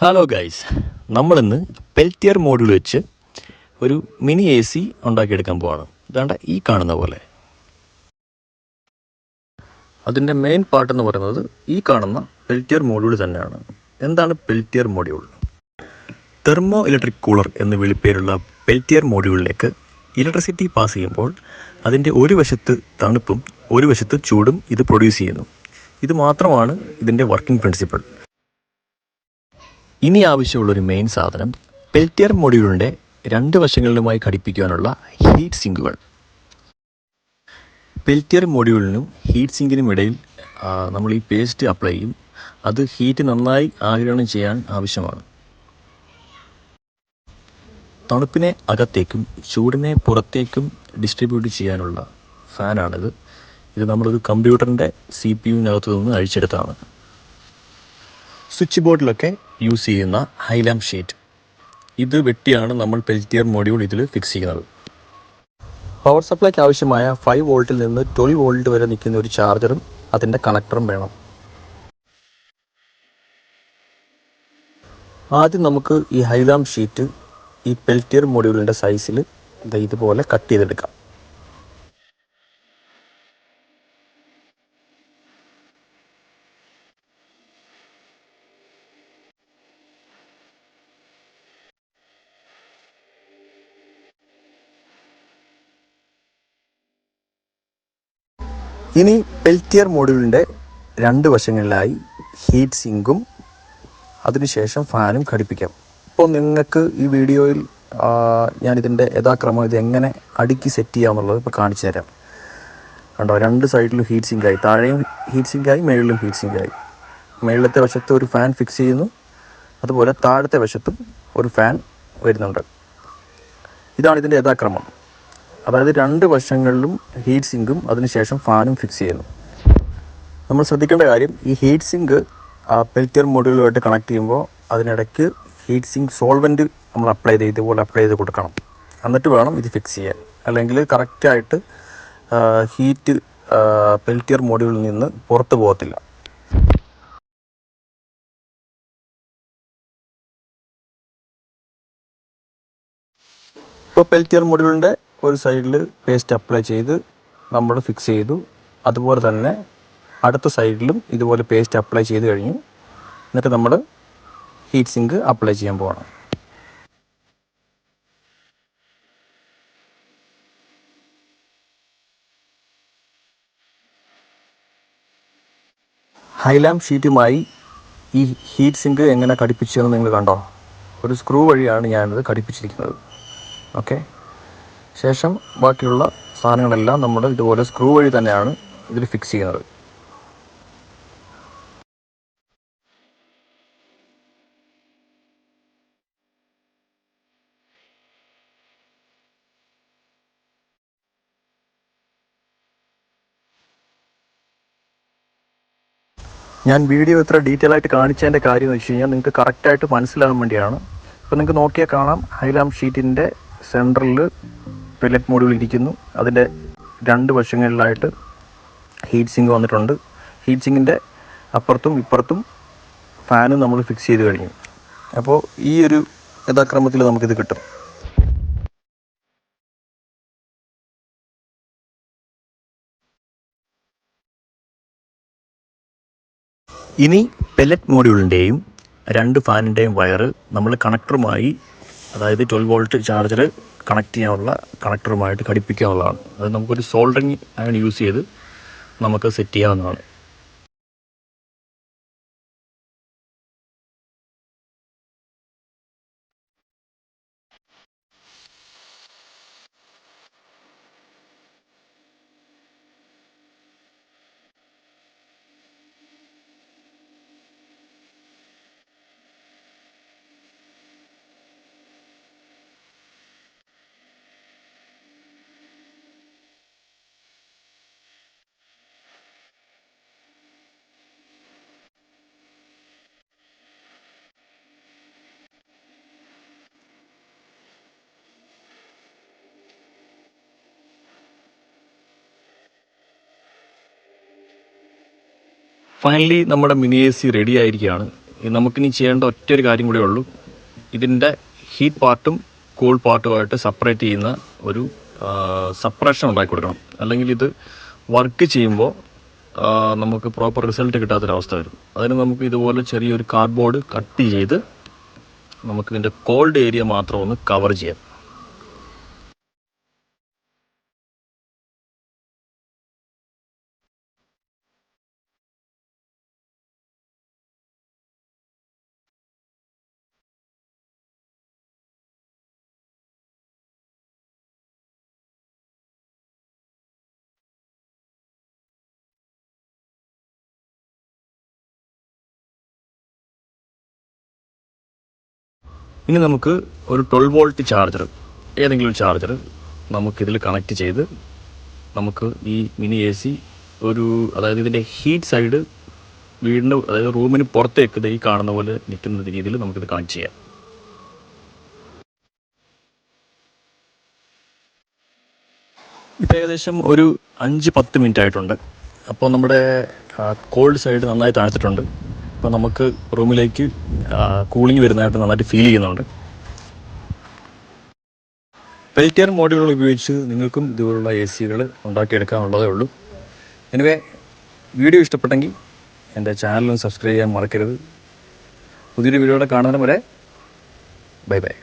Hello guys നമ്മളിന്ന് Peltier മോഡിൽ വെച്ച് ഒരു മിനി എ സി ഉണ്ടാക്കിയെടുക്കാൻ പോവാണ്. ഇതാണ്ട ഈ കാണുന്ന പോലെ. അതിന്റെ മെയിൻ പാർട്ട് എന്ന് പറയുന്നത് ഈ കാണുന്ന പെൽറ്റിയർ മോഡ്യൂൾ തന്നെയാണ്. എന്താണ് Peltier module thermo electric cooler എന്ന് വിളിപ്പേരുള്ള പെൽറ്റിയർ മോഡ്യൂളിലേക്ക് ഇലക്ട്രിസിറ്റി പാസ് ചെയ്യുമ്പോൾ അതിന്റെ ഒരു വശത്ത് തണുപ്പും ഒരു വശത്ത് ചൂടും ഇത് പ്രൊഡ്യൂസ് ചെയ്യുന്നു. ഇത് മാത്രമാണ് ഇതിന്റെ വർക്കിംഗ് പ്രിൻസിപ്പിൾ ഇനി ആവശ്യമുള്ളൊരു മെയിൻ സാധനം പെൽറ്റിയർ മൊഡ്യൂളിന്റെ രണ്ട് വശങ്ങളിലുമായി ഘടിപ്പിക്കുവാനുള്ള ഹീറ്റ് സിങ്കുകൾ പെൽറ്റിയർ മൊഡ്യൂളിനും ഹീറ്റ് സിങ്കിനും ഇടയിൽ നമ്മൾ ഈ പേസ്റ്റ് അപ്ലൈ ചെയ്യും. അത് ഹീറ്റ് നന്നായി ആഗിരണം ചെയ്യാൻ ആവശ്യമാണ്. തണുപ്പിനെ അകത്തേക്കും ചൂടിനെ പുറത്തേക്കും ഡിസ്ട്രിബ്യൂട്ട് ചെയ്യാനുള്ള ഫാനാണിത് ഇത് നമ്മളൊരു കമ്പ്യൂട്ടറിന്റെ സി പി യുവിനകത്തു നിന്ന് അഴിച്ചെടുത്താണ് സ്വിച്ച് ബോർഡിലൊക്കെ യൂസ് ചെയ്യുന്ന ഹൈലാം ഷീറ്റ് ഇത് വെട്ടിയാണ് നമ്മൾ പെൽറ്റിയർ മൊഡ്യൂൾ ഇതിൽ ഫിക്സ് ചെയ്യുന്നത്. പവർ സപ്ലൈക്ക് ആവശ്യമായ ഫൈവ് വോൾട്ടിൽ നിന്ന് ട്വൽവ് വോൾട്ട് വരെ നിൽക്കുന്ന ഒരു ചാർജറും അതിന്റെ കണക്ടറും വേണം. ആദ്യം നമുക്ക് ഈ ഹൈലാം ഷീറ്റ് ഈ പെൽറ്റിയർ മൊഡ്യൂളിന്റെ സൈസിൽ ഇതുപോലെ കട്ട് ചെയ്തെടുക്കാം. ഇനി പെൽറ്റിയർ മോഡ്യൂളിന്റെ രണ്ട് വശങ്ങളിലായി ഹീറ്റ് സിങ്കും അതിനുശേഷം ഫാനും ഘടിപ്പിക്കാം. ഇപ്പോൾ നിങ്ങൾക്ക് ഈ വീഡിയോയിൽ ഞാനിതിന്റെ യഥാക്രമം ഇത് എങ്ങനെ അടുക്കി സെറ്റ് ചെയ്യാമെന്നുള്ളത് ഇപ്പോൾ കാണിച്ചു തരാം. കണ്ടോ രണ്ട് സൈഡിലും ഹീറ്റ് സിങ്കായി താഴെയും ഹീറ്റ് സിങ്കായി മേളിലും ഹീറ്റ് സിങ്കായി മേളിലത്തെ വശത്ത് ഒരു ഫാൻ ഫിക്സ് ചെയ്യുന്നു. അതുപോലെ താഴത്തെ വശത്തും ഒരു ഫാൻ വരുന്നുണ്ട്. ഇതാണ് ഇതിന്റെ യഥാക്രമം. അതായത് രണ്ട് വശങ്ങളിലും ഹീറ്റ് സിങ്കും അതിനുശേഷം ഫാനും ഫിക്സ് ചെയ്യുന്നു. നമ്മൾ ശ്രദ്ധിക്കേണ്ട കാര്യം ഈ ഹീറ്റ് സിങ്ക് ആ പെൽറ്റിയർ മൊഡ്യൂളുമായിട്ട് കണക്ട് ചെയ്യുമ്പോൾ അതിനിടയ്ക്ക് ഹീറ്റ് സിങ്ക് സോൾവെന്റ് നമ്മൾ അപ്ലൈ ചെയ്ത് ഇതുപോലെ അപ്ലൈ ചെയ്ത് കൊടുക്കണം. എന്നിട്ട് വേണം ഇത് ഫിക്സ് ചെയ്യാൻ. അല്ലെങ്കിൽ കറക്റ്റായിട്ട് ഹീറ്റ് പെൽറ്റിയർ മൊഡ്യൂളിൽ നിന്ന് പുറത്ത് പോകത്തില്ല. ഇപ്പോൾ പെൽറ്റിയർ മൊഡ്യൂളിന്റെ ഒരു സൈഡിൽ പേസ്റ്റ് അപ്ലൈ ചെയ്ത് നമ്മൾ ഫിക്സ് ചെയ്തു. അതുപോലെ തന്നെ അടുത്ത സൈഡിലും ഇതുപോലെ പേസ്റ്റ് അപ്ലൈ ചെയ്ത് കഴിഞ്ഞു. എന്നിട്ട് നമ്മൾ ഹീറ്റ് സിങ്ക് അപ്ലൈ ചെയ്യാൻ പോകണം ഹൈലാം ഷീറ്റുമായി ഈ ഹീറ്റ് സിങ്ക് എങ്ങനെ ഘടിപ്പിച്ചതെന്ന് നിങ്ങൾ കണ്ടോ? ഒരു സ്ക്രൂ വഴിയാണ് ഞാനത് ഘടിപ്പിച്ചിരിക്കുന്നത്. ഓക്കെ ശേഷം ബാക്കിയുള്ള സാധനങ്ങളെല്ലാം നമ്മൾ ഇതുപോലെ സ്ക്രൂ വഴി തന്നെയാണ് ഇതിൽ ഫിക്സ് ചെയ്യുന്നത്. ഞാൻ വീഡിയോ ഇത്ര ഡീറ്റെയിൽ ആയിട്ട് കാണിച്ചതിന്റെ കാര്യം എന്ന് വെച്ച് കഴിഞ്ഞാൽ നിങ്ങൾക്ക് കറക്റ്റായിട്ട് മനസ്സിലാകാൻ വേണ്ടിയാണ്. അപ്പോൾ നിങ്ങൾക്ക് നോക്കിയാൽ കാണാം ഹൈലാം ഷീറ്റിന്റെ സെന്ററിൽ പെല്ലറ്റ് മോഡ്യൂൾ ഇരിക്കുന്നു. അതിന്റെ രണ്ട് വശങ്ങളിലായിട്ട് ഹീറ്റ് സിങ്ക് വന്നിട്ടുണ്ട്. ഹീറ്റ് സിങ്കിന്റെ അപ്പുറത്തും ഇപ്പുറത്തും ഫാനും നമ്മൾ ഫിക്സ് ചെയ്ത് കഴിഞ്ഞു. അപ്പോൾ ഈ ഒരു യഥാക്രമത്തിൽ നമുക്കിത് കിട്ടും. ഇനി പെല്ലറ്റ് മോഡ്യൂളിന്റെയും രണ്ട് ഫാനിന്റെയും വയറ് നമ്മൾ കണക്ടറുമായി അതായത് ട്വൽവ് വോൾട്ട് ചാർജർ കണക്ട് ചെയ്യാനുള്ള കണക്ടറുമായിട്ട് ഘടിപ്പിക്കാവുന്നതാണ്. അത് നമുക്കൊരു സോൾഡറിങ് അയൺ യൂസ് ചെയ്ത് നമുക്ക് സെറ്റ് ചെയ്യാവുന്നതാണ്. ഫൈനലി നമ്മുടെ മിനി എ സി റെഡി ആയിരിക്കുകയാണ്. നമുക്കിനി ചെയ്യേണ്ട ഒറ്റ ഒരു കാര്യം കൂടെ ഉള്ളൂ. ഇതിന്റെ ഹീറ്റ് പാർട്ടും കൂൾ പാർട്ടുമായിട്ട് സെപ്പറേറ്റ് ചെയ്യുന്ന ഒരു സെപ്പറേഷൻ ഉണ്ടാക്കി കൊടുക്കണം. അല്ലെങ്കിൽ ഇത് വർക്ക് ചെയ്യുമ്പോൾ നമുക്ക് പ്രോപ്പർ റിസൾട്ട് കിട്ടാത്തൊരവസ്ഥ വരും. അതിന് നമുക്ക് ഇതുപോലെ ചെറിയൊരു കാർഡ്ബോർഡ് കട്ട് ചെയ്ത് നമുക്ക് ഇതിന്റെ കോൾഡ് ഏരിയ മാത്രം ഒന്ന് കവർ ചെയ്യാം. ഇനി നമുക്ക് ഒരു ട്വൽവ് വോൾട്ട് ചാർജർ ഏതെങ്കിലും ഒരു ചാർജർ നമുക്കിതിൽ കണക്ട് ചെയ്ത് നമുക്ക് ഈ മിനി എ സി ഒരു അതായത് ഇതിന്റെ ഹീറ്റ് സൈഡ് വീടിന്റെ അതായത് റൂമിന് പുറത്തേക്ക് ഈ കാണുന്ന പോലെ നിൽക്കുന്ന രീതിയിൽ നമുക്കിത് കണക്ട് ചെയ്യാം. ഇപ്പം ഏകദേശം ഒരു അഞ്ച് പത്ത് മിനിറ്റ് ആയിട്ടുണ്ട്. അപ്പോൾ നമ്മുടെ കോൾഡ് സൈഡ് നന്നായി താഴ്ത്തിട്ടുണ്ട് അപ്പോൾ നമുക്ക് റൂമിലേക്ക് കൂളിംഗ് വരുന്നതായിട്ട് നന്നായിട്ട് ഫീൽ ചെയ്യുന്നുണ്ട്. പെൽറ്റിയർ മോഡലുകൾ ഉപയോഗിച്ച് നിങ്ങൾക്കും ഇതുപോലുള്ള എ സികൾ ഉണ്ടാക്കിയെടുക്കാനുള്ളതേ ഉള്ളൂ. എനിവേ വീഡിയോ ഇഷ്ടപ്പെട്ടെങ്കിൽ എന്റെ ചാനലും സബ്സ്ക്രൈബ് ചെയ്യാൻ മറക്കരുത്. പുതിയൊരു വീഡിയോയുടെ കാണുന്നതിന് വരെ ബൈ ബൈ